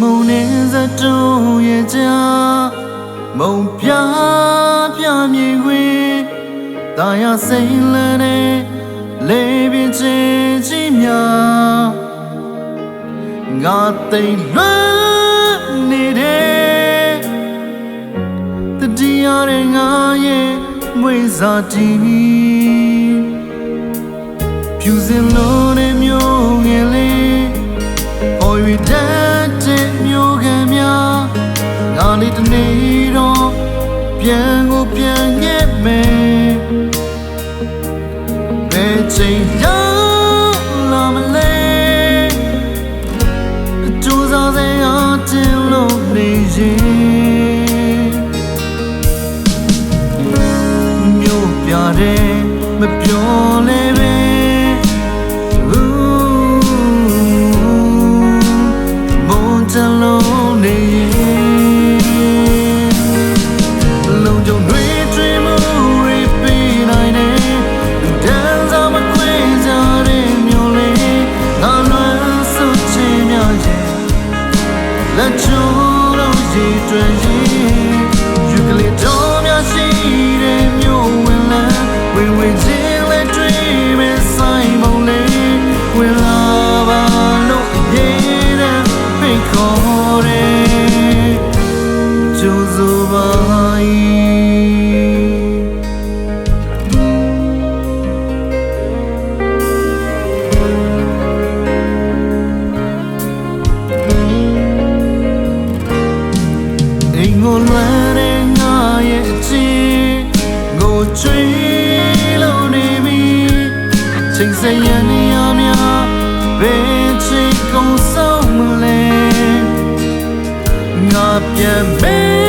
မြူမုံနေစတုံးရဲ့ကြာမုံပြပြမြေခွေတာယာစိန်လန်းနေလေပြင်းချင်ကြီးများငါသိမ်လွမ်းနေတဲ့တတိယရဲ့ငါရဲ့မွေးစားတီဖြူစင်လို့တဲ့မျိုး တနေ့တော့ပြန်ကိုပြန်ခဲ့မယ်ဘယ်ချိန်ရောက်လာမလဲကြိုးစားစေအတင်လို့နေရင်မျိုးပြတယ်မပြောလဲပဲ ရ ချိန်စရနေရများဘယ်ချိန်ကုန်ဆုံးမလဲငါပြန်မေ